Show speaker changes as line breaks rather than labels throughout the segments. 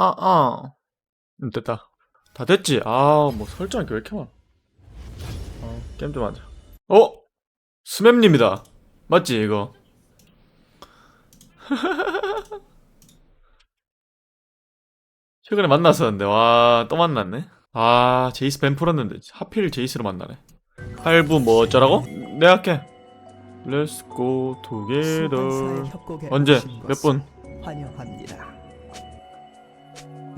아, 아. 음, 됐다. 다 됐지? 아, 뭐 설정이 왜 이렇게 많아? 어, 게임 좀 하자. 어? 스맵님이다. 맞지, 이거? 최근에 만났었는데, 와, 또 만났네? 아, 제이스 밴 풀었는데, 하필 제이스로 만나네. 할부 뭐 어쩌라고? 내가 할게. Let's go together. 언제? 몇 분?
환영합니다.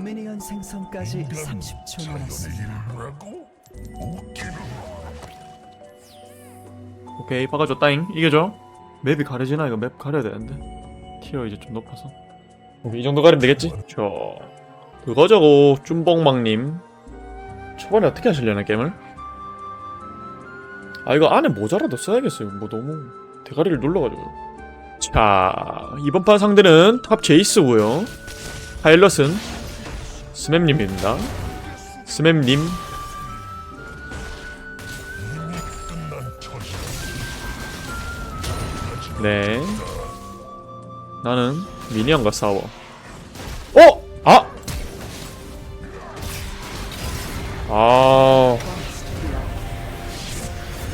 미니언 생성까지 30초 남았습니다.
오케이 박아줬다잉. 이겨줘. 맵이 가려지나? 이거 맵 가려야 되는데. 티어 이제 좀 높아서. 오케이 이 정도 가리면 되겠지? 자 그거저고 쭌봉망님. 초반에 어떻게 하시려나 게임을? 아 이거 안에 모자라도 써야겠어요. 뭐 너무 대가리를 눌러가지고. 자 이번 판 상대는 탑 제이스고요. 파일럿은 스맵님입니다 스맵님 네. 나는 미니언과 싸워. 어? 아! 아.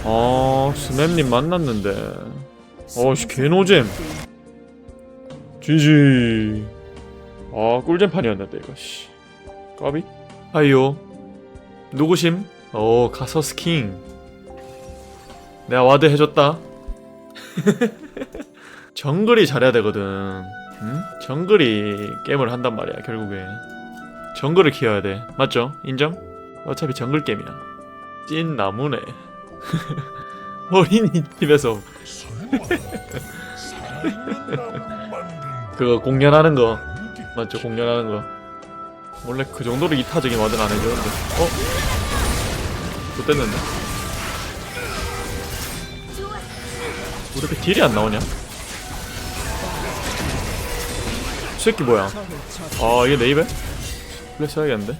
아, 스맵님 만났는데. 어씨, 개노잼. GG. 아, 꿀잼 판이었는데, 이거, 씨. 까비? 아이요. 누구심? 어, 가서 스킹. 내가 와드 해줬다. 정글이 잘해야 되거든. 응? 정글이 게임을 한단 말이야, 결국에. 정글을 키워야 돼. 맞죠? 인정? 어차피 정글 게임이야. 찐 나무네. 어린이 집에서 그거 공연하는 거 맞죠? 공연하는 거 원래 그 정도로 이타적인 와드는 안 해주는데 어? 못됐는데? 왜 이렇게 딜이 안 나오냐? 이 새끼 뭐야? 아 이게 네이베? 플래시 해야겠는데?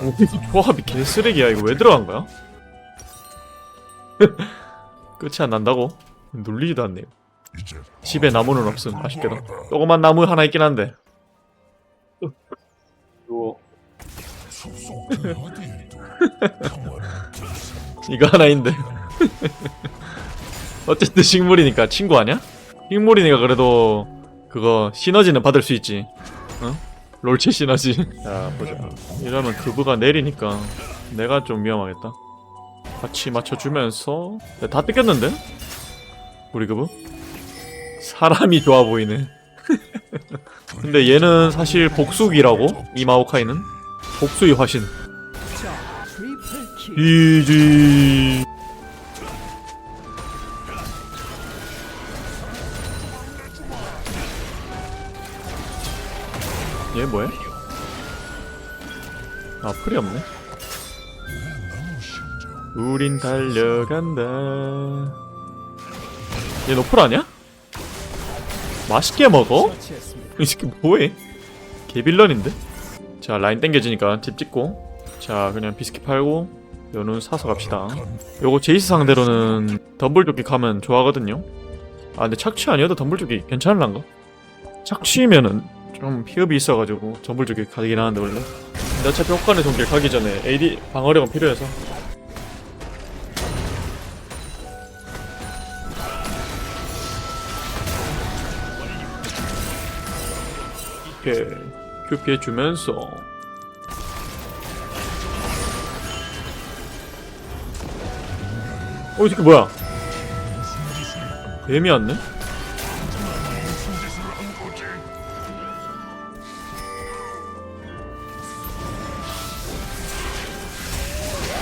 오, 조합이 개쓰레기야 이거 왜 들어간 거야? 끝이 안 난다고? 눌리지도 않네요 집에 나무는 없음 아쉽게도. 조그만 나무 하나 있긴 한데. 요 이거 하나 있는데. 어쨌든 식물이니까 친구 아니야? 식물이니까 그래도 그거 시너지는 받을 수 있지. 어? 롤체 시너지. 자 보자. 이러면 그브가 내리니까 내가 좀 위험하겠다. 같이 맞춰주면서. 야, 다 뜯겼는데? 우리 그브? 사람이 좋아 보이네 근데 얘는 사실 복수기라고 이 마오카이는 복수의 화신. 이지 얘 뭐해? 아 풀이 없네 우린 달려간다 얘 노플 아니야? 맛있게 먹어? 이 새끼 뭐해? 개빌런인데? 자 라인 땡겨지니까 집 찍고 자 그냥 비스킷 팔고 요는 사서 갑시다 요거 제이스 상대로는 덤블 조끼 가면 좋아하거든요 아 근데 착취 아니어도 덤블 조끼 괜찮을란가? 착취면은 좀 피업이 있어가지고 덤블 조끼 가긴 하는데 원래 근데 어차피 혹간의 손길 가기 전에 AD 방어력은 필요해서 이렇게 큐 피해 주면서 어, 이 새끼 뭐야? 뱀이 왔네?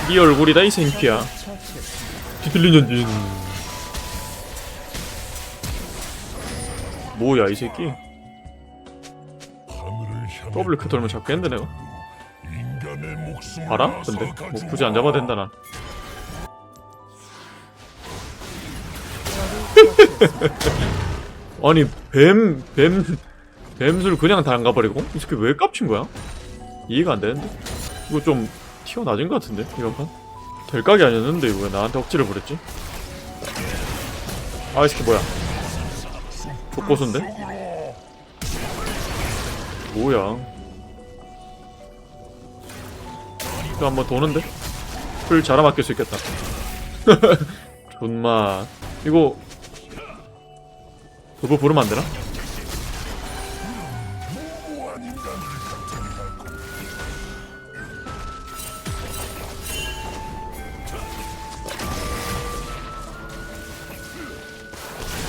네 얼굴이다 이 생피야. 뒤틀린 전진 뭐야 이 새끼 더블 크 돌면 잡겠는데 내가 봐라? 근데 뭐 굳이 안 잡아도 된다 난 아니 뱀, 뱀, 뱀술 그냥 다 안 가버리고? 이 새끼 왜 깝친 거야? 이해가 안 되는데? 이거 좀 티어 낮은 것 같은데 이번 판? 될 각이 아니었는데 이거 왜 나한테 억지를 부렸지? 아이 새끼 뭐야 족고수인데? 뭐야 이거 한번 도는데? 풀 잘아 맡길 수 있겠다 존마 이거 그거 부르면 안 되나?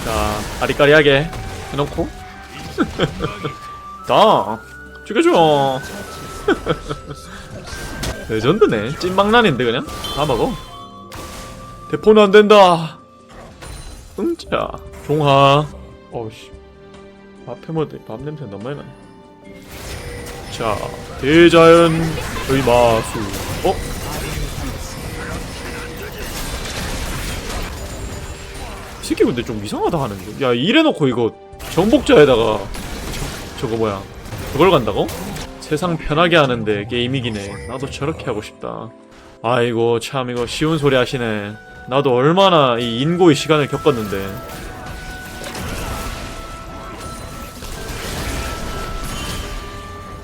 자, 아리까리하게 해놓고 다. 죽여줘. 레전드네. 찐망난인데 그냥? 다 먹어. 대포는 안 된다. 응자. 종하. 어우씨. 밥 해먹을 밥 냄새 너무 많이 나네. 자 대자연 의 마수. 어? 이 새끼 근데 좀 이상하다 하는데. 야 이래놓고 이거 정복자에다가 저, 저거 뭐야? 그걸 간다고? 세상 편하게 하는데 게임이기네. 나도 저렇게 하고 싶다. 아이고 참 이거 쉬운 소리 하시네. 나도 얼마나 이 인고의 시간을 겪었는데.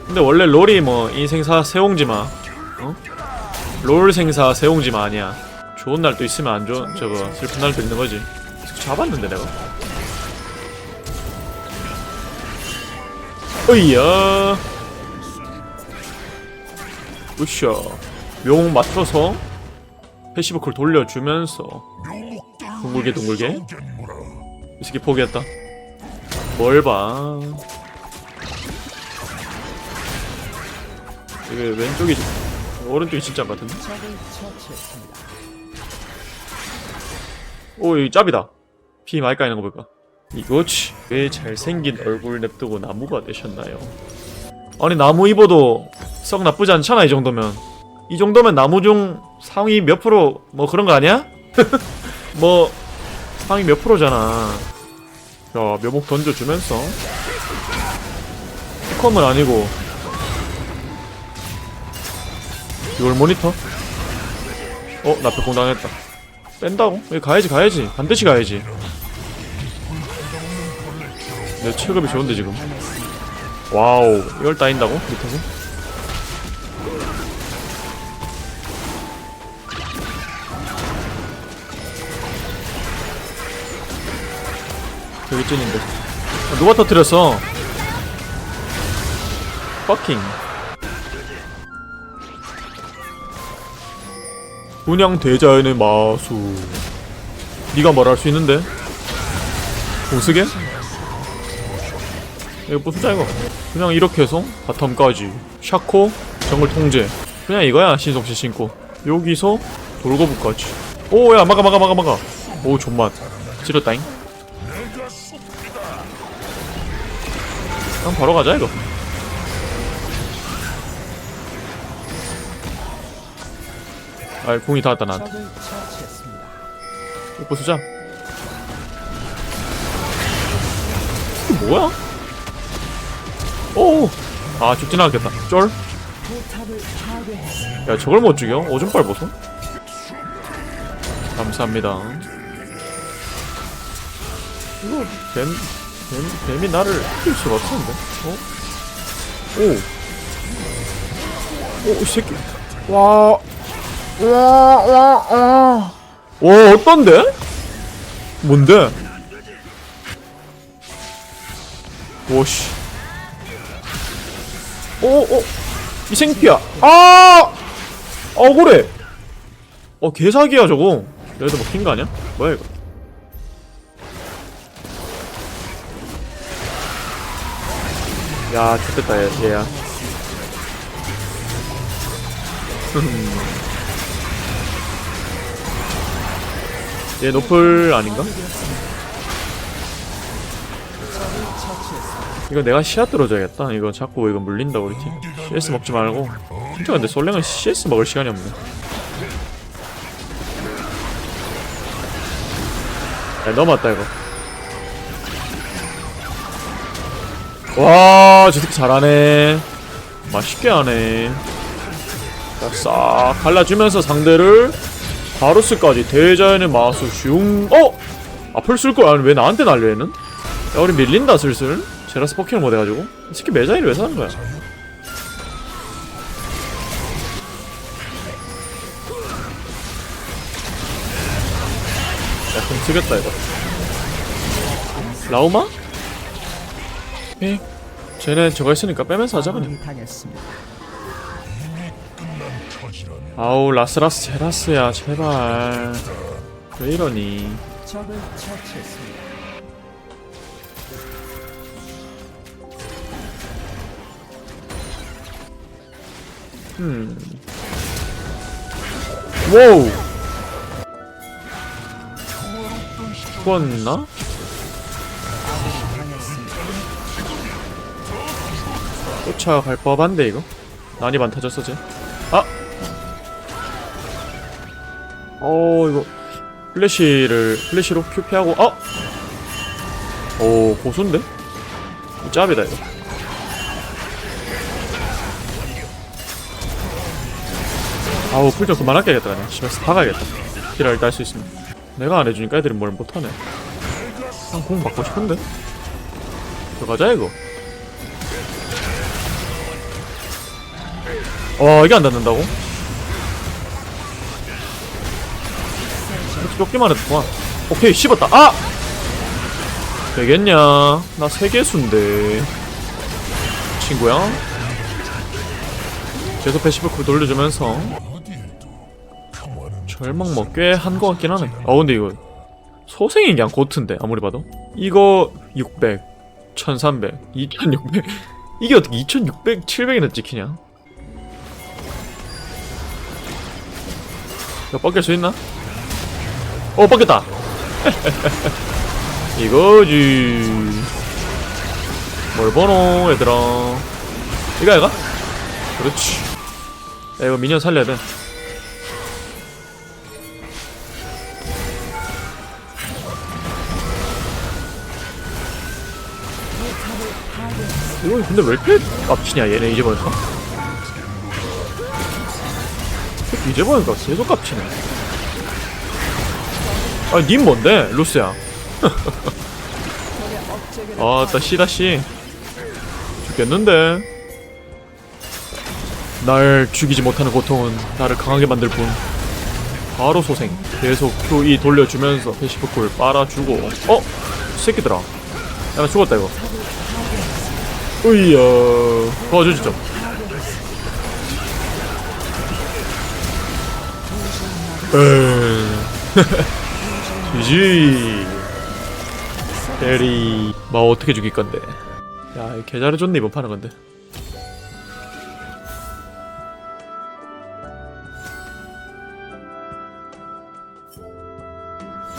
근데 원래 롤이 뭐 인생사 세옹지마 어? 롤 생사 세옹지마 아니야. 좋은 날도 있으면 안 좋은 저거 슬픈 날도 있는 거지. 잡았는데 내가 으이야. 으쌰. 명 맞춰서 패시브 콜 돌려주면서. 둥글게 둥글게. 이 새끼 포기했다. 뭘봐. 이게 왼쪽이 오른쪽이 진짜 같은데?
적을 처치했습니다.
오 여기 짭이다. 피 많이 까이는 거 볼까? 이거지 왜 잘생긴 얼굴 냅두고 나무가 되셨나요 아니 나무 입어도 썩 나쁘지 않잖아 이 정도면 이 정도면 나무 중 상위 몇 프로 뭐 그런 거 아니야? 뭐 상위 몇 프로잖아 자 묘목 던져주면서 피컴은 아니고 이걸 모니터? 어? 나 벽공 당했다 뺀다고? 여기 가야지 가야지 반드시 가야지 내 체급이 좋은데 지금 와우 이걸 따인다고? 밑에서? 여기 찐인데 아, 누가 터뜨렸어 퍼킹 분양 대자연의 마수 네가 말할 수 있는데 공쓰게? 이거 부수자 이거? 그냥 이렇게 해서 바텀까지. 샤코 정글 통제. 그냥 이거야 신속시 신고. 여기서 돌고부까지. 오야 막아 막아 막아 막아. 오 존맛. 찌렸다잉. 그럼 바로 가자 이거. 아이 공이 닿았다 나한테. 이거 부수자 이게 뭐야? 오! 아 죽진 않겠다 쫄? 야 저걸 못 죽여? 오줌빨 보소? 감사합니다 이거 뱀, 뱀, 뱀이 나를 이길 수가 없었는데 어? 오! 오, 이 새끼 와... 와, 와, 와... 와, 어떤데? 뭔데? 오씨 오, 오, 이 생피야. 아! 억울해. 어, 개사기야, 저거. 얘도 먹힌 거 아니야? 뭐야, 이거? 야, 좋됐다, 얘, 얘야. 얘 노플 아닌가? 이거 내가 시야 뚫어줘야겠다. 이거 자꾸 이거 물린다 우리 팀. CS 먹지 말고. 진짜 근데 솔랭은 CS 먹을 시간이 없네. 야 넘어왔다 이거. 와, 저 새끼 잘하네. 맛있게 하네. 자, 싹 갈라주면서 상대를 바로스까지 대자연의 마수 슝. 어? 앞을 쓸 거야. 왜 나한테 날려 얘는? 야, 우리 밀린다 슬슬. 제라스 포킹을 못 해가지고 이 새끼 메자이를 왜 사는 거야 야좀 쓰겠다 이거 라우마? 에 쟤네 저거 했으니까 빼면서 하자 그냥. 아우 라스라스 제라스야 제발 왜 이러니
적을 처치했습니다.
음. 와우. 죽었나? 쫓아갈 법한데 이거. 난이 반 터졌어 쟤. 아. 어 이거 플래시를 플래시로 큐 피하고 어. 오 고수인데? 짭이다 이거. 아우 풀좀 그만할게야겠다 그냥. 씨발 다 가야겠다. 킬을 일단 할수 있으면. 내가 안 해주니까 애들이 뭘 못하네. 그냥 공 받고 싶은데? 들어가자 이거. 와 이게 안 닿는다고? 쫓기만 해도 좋아. 오케이 씹었다. 아! 되겠냐? 나 세계수인데. 친구야? 계속 패시브 쿨 돌려주면서 절망 뭐꽤한거 같긴 하네. 아 근데 이거 소생이 그냥 고트인데 아무리 봐도? 이거 600 1300 2600 이게 어떻게 2600 700이나 찍히냐? 이거 뻗길 수 있나? 어 뻗겼다! 이거지. 뭘 보노 얘들아. 이거 이거? 그렇지. 야 이거 미니언 살려야 돼 이거 근데 왜 이렇게 깝치냐 얘네 이제 보니까 이제 보니까 계속 깝치네. 아님 뭔데 루스야? 아따 씨다씨. 죽겠는데. 날 죽이지 못하는 고통은 나를 강하게 만들 뿐. 바로 소생. 계속 Q2 돌려주면서 패시브콜 빨아주고. 어? 이 새끼들아. 야 나 죽었다 이거 으이야. 에이. GG 대리 마 어떻게 죽일 건데? 야이 개잘해줬네 이번 판은 근데